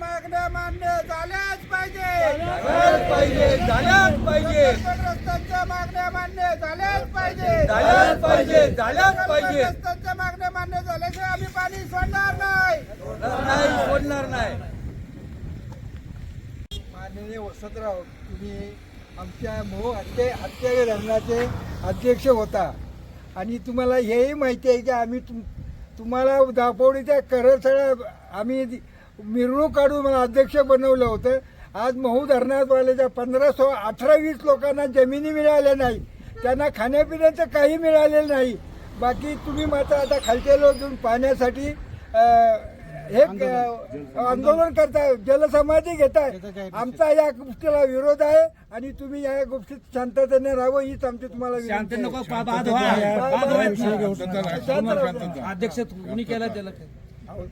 मागण्या मान्य झाल्याच पाहिजे. झाल्याच पाहिजे झाल्याच पाहिजे. मागण्या मान्य झाल्याच पाहिजे. झाल्याच पाहिजे झाल्याच पाहिजे. प्रकल्पग्रस्तांच्या मागण्या मान्य झाल्याशिवाय आम्ही पाणी सोडणार नाही. नाही सोडणार नाही. माननीय वसंतराव तुम्ही आमच्या मोह हत्या धरणाचे अध्यक्ष होता. आणि तुम्हाला हेही माहिती आहे की आम्ही तुम तुम्हाला दापोडीच्या करसळा आम्ही मिरवणूक काढून मला अध्यक्ष बनवलं होतं. आज महू धरणाद्वारेच्या पंधरा सो अठरा वीस लोकांना जमिनी मिळाल्या नाही. त्यांना खाण्यापिण्याचं काही मिळालेलं नाही. बाकी तुम्ही मात्र आता खालचे लोक अं, हे आंदोलन करताय जलसमाधी घेताय आमचा या गोष्टीला विरोध आहे आणि तुम्ही या गोष्टीत शांततेने राहावं हीच आमची तुम्हाला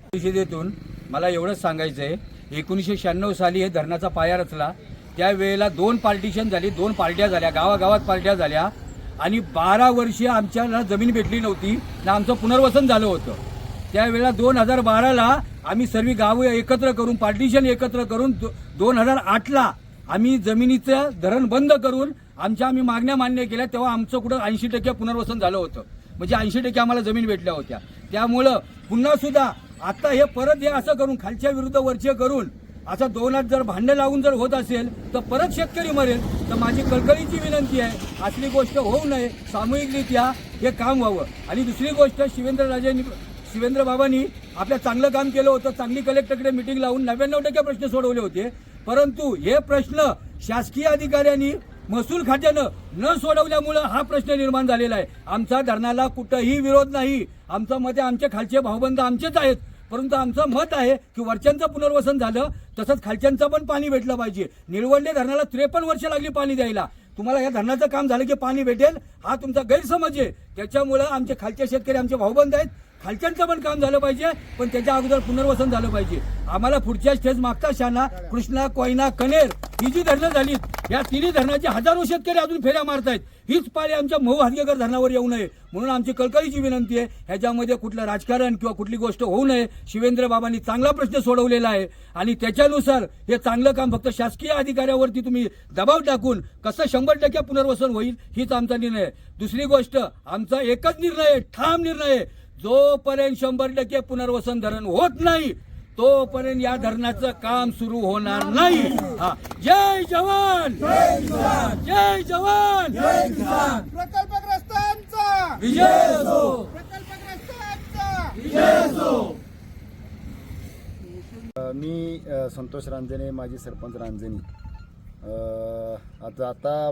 परिषदेतून मला एवढंच सांगायचं आहे एकोणीसशे शहाण्णव साली हे धरणाचा पाया रचला. त्यावेळेला दोन पार्टिशन झाली दोन पार्ट्या झाल्या गावागावात पार्ट्या झाल्या. आणि बारा वर्षे आमच्याला जमीन भेटली नव्हती ना आमचं पुनर्वसन झालं होतं. त्यावेळेला दोन हजार बाराला आम्ही सर्व गावं एकत्र करून पार्टिशन एकत्र करून दो- दोन हजार आठला आम्ही जमिनीचं धरण बंद करून आमच्या आम्ही मागण्या मान्य केल्या तेव्हा आमचं कुठं ऐंशी टक्के पुनर्वसन झालं होतं. म्हणजे ऐंशी टक्के आम्हाला जमीन भेटल्या होत्या. त्यामुळं पुन्हा सुद्धा आता हे परत हे असं करून खालच्या विरुद्ध वरचे करून असं दोनात जर भांडं लावून जर होत असेल तर परत शेतकरी मरेल. तर माझी कळकळीची विनंती आहे असली गोष्ट होऊ नये सामूहिकरित्या हे काम व्हावं. आणि दुसरी गोष्ट शिवेंद्रराजेंनी शिवेंद्र बाबांनी आपल्या चांगलं काम केलं होतं चांगली कलेक्टरकडे मिटिंग लावून नव्याण्णव टक्के प्रश्न सोडवले होते. परंतु हे प्रश्न शासकीय अधिकाऱ्यांनी महसूल खात्यानं न सोडवल्यामुळं हा प्रश्न निर्माण झालेला आहे. आमचा धरणाला कुठंही विरोध नाही. आमचं मते आमचे खालचे भावबंध आमचेच आहेत. परंतु आमचं मत आहे की वरच्यांचं पुनर्वसन झालं तसंच खालच्यांचं पण पाणी भेटलं पाहिजे. निळवंडे धरणाला त्रेपन्न वर्ष लागली पाणी द्यायला. तुम्हाला या धरणाचं काम झालं की पाणी भेटेल हा तुमचा गैरसमज आहे. त्याच्यामुळं आमचे खालचे शेतकरी आमचे भाऊबंद आहेत. खालच्यांचं पण काम झालं पाहिजे पण त्याच्या अगोदर पुनर्वसन झालं पाहिजे. आम्हाला पुढच्या स्टेज मागता शाना कृष्णा कोयना कनेर ही जी धरणं झाली या तिन्ही धरणाचे हजारो शेतकरी अजून फेऱ्या मारतायत. हीच पाळी आमच्या मऊ हातगेकर धरणावर येऊ नये. म्हणून आमची कळकळीची विनंती आहे ह्याच्यामध्ये कुठलं राजकारण किंवा कुठली गोष्ट होऊ नये शिवेंद्र बाबांनी चांगला प्रश्न सोडवलेला आहे. आणि त्याच्यानुसार हे चांगलं काम फक्त शासकीय अधिकाऱ्यावरती तुम्ही दबाव टाकून कसं शंभर टक्के पुनर्वसन होईल हीच आमचा निर्णय आहे. दुसरी गोष्ट आमचा एकच निर्णय आहे ठाम निर्णय आहे. जोपर्यंत शंभर टक्के पुनर्वसन धरण होत नाही तोपर्यंत या धरणाचं काम सुरू होणार नाही. हा. जय जवान! जय जवान! प्रकल्पग्रस्तांचा. विजय असो प्रकल्पग्रस्तांचा मी संतोष रांजणे माजी सरपंच रांजणी. आता आता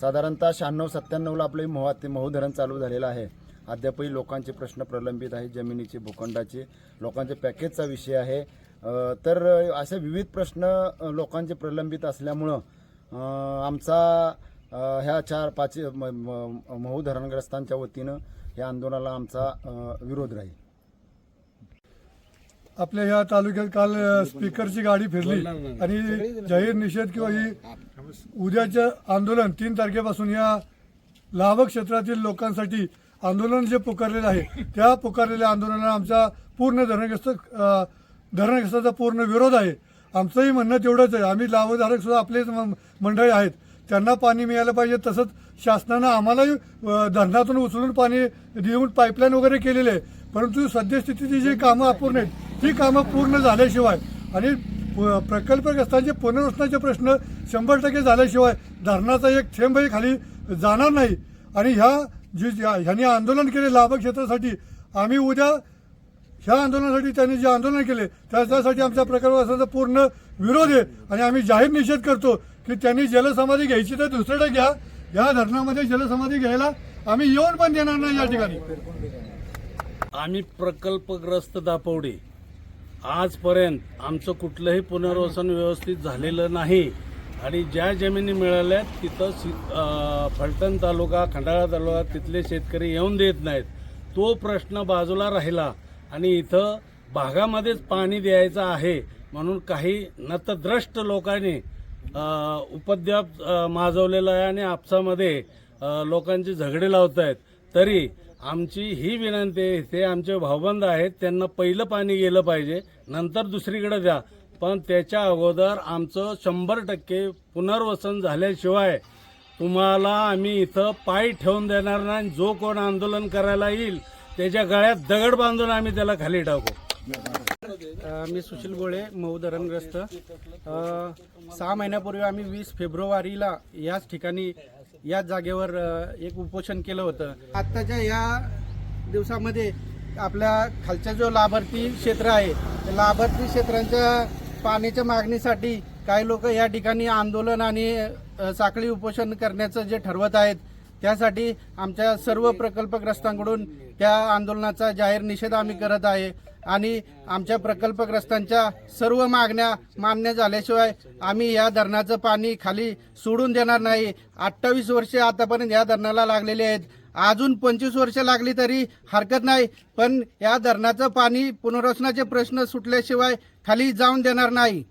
साधारणतः शहाण्णव सत्त्याण्णवला आपलं महा ते महू धरण चालू झालेलं आहे. अद्यापही लोकांचे प्रश्न प्रलंबित आहेत जमिनीचे भूखंडाचे लोकांचे पॅकेजचा विषय आहे. तर असे विविध प्रश्न लोकांचे प्रलंबित असल्यामुळं आमचा ह्या चार पाच महू धरणग्रस्तांच्या वतीनं या आंदोलनाला आमचा विरोध राहील. आपल्या ह्या तालुक्यात काल स्पीकरची गाडी फिरली आणि जाहीर निषेध किंवा ही उद्याचं आंदोलन तीन तारखेपासून या लाभक क्षेत्रातील लोकांसाठी आंदोलन जे पुकारलेलं आहे त्या पुकारलेल्या आंदोलनाला आमचा पूर्ण धरणग्रस्त धरणग्रस्ताचा पूर्ण विरोध आहे. आमचंही म्हणणं तेवढंच आहे. आम्ही लाभधारक सुद्धा आपलेच मंडळी आहेत. त्यांना पाणी मिळालं पाहिजे. तसंच शासनानं आम्हालाही धरणातून उचलून पाणी देऊन पाईपलाईन वगैरे केलेले आहे. परंतु सद्यस्थितीची जी कामं अपूर्ण आहेत ती कामं पूर्ण झाल्याशिवाय आणि प- प्रकल्पग्रस्तांचे पुनर्वसनाचे प्रश्न शंभर टक्के झाल्याशिवाय धरणाचा एक थेंबही खाली जाणार नाही. आणि ह्या जी ज्या- ह्यांनी आंदोलन केले लाभक्षेत्रासाठी आम्ही उद्या ह्या आंदोलनासाठी त्यांनी जे आंदोलन केले त्याच्यासाठी आमच्या प्रकल्पाचा पूर्ण विरोध आहे. आणि आम्ही जाहीर निषेध करतो की त्यांनी जलसमाधी घ्यायची तर दुसरीकडे घ्या. या धरणामध्ये जलसमाधी घ्यायला आम्ही येऊन पण देणार नाही या ठिकाणी. आम्ही प्रकल्पग्रस्त दापवडे. आजपर्यंत आमचं कुठलंही पुनर्वसन व्यवस्थित झालेलं नाही. आणि ज्या जमिनी मिळाल्या तिथं सि फलटण तालुका खंडाळा तालुका तिथले शेतकरी येऊन देत नाहीत. तो प्रश्न बाजूला राहिला आणि इथं भागामध्येच पाणी द्यायचं आहे म्हणून काही नतद्रष्ट लोकांनी उपद्व्याप माजवलेलं माजवलेला आहे आणि आपसामध्ये लोकांचे झगडे लावत आहेत. तरी आमची ही विनंती आहे ते आमचे भावबंद आहेत त्यांना पहिलं पाणी गेलं पाहिजे नंतर दुसरीकडे द्या. पण त्याच्या अगोदर आमचं शंभर टक्के पुनर्वसन झाल्याशिवाय तुम्हाला आम्ही इथं पाय ठेवून देणार नाही जो कोण आंदोलन करायला येईल त्याच्या गळ्यात दगड बांधून आम्ही त्याला खाली टाकू. मी सुशील गोळे मऊ धरणग्रस्त. सहा महिन्यापूर्वी आम्ही वीस फेब्रुवारीला याच ठिकाणी याच जागेवर एक उपोषण केलं होतं. आत्ताच्या या दिवसामध्ये आपल्या खालचा जो लाभार्थी क्षेत्र आहे लाभार्थी क्षेत्रांच्या पाण्याच्या मागणीसाठी काही लोक या ठिकाणी आंदोलन आणि साखळी उपोषण करण्याचं जे ठरवत आहेत त्यासाठी आमच्या सर्व प्रकल्पग्रस्तांकडून त्या आंदोलनाचा जाहीर निषेध आम्ही करत आहे. आणि आमच्या प्रकल्पग्रस्तांच्या सर्व मागण्या मान्य झाल्याशिवाय आम्ही या धरणाचं पाणी खाली सोडून देणार नाही. अठ्ठावीस वर्षे आतापर्यंत या धरणाला लागलेली आहेत. अजून पंचवीस वर्ष लागली तरी हरकत नाही. पण या धरणाचं पाणी पुनर्वसनाचे प्रश्न सुटल्याशिवाय खाली जाऊन देणार नाही.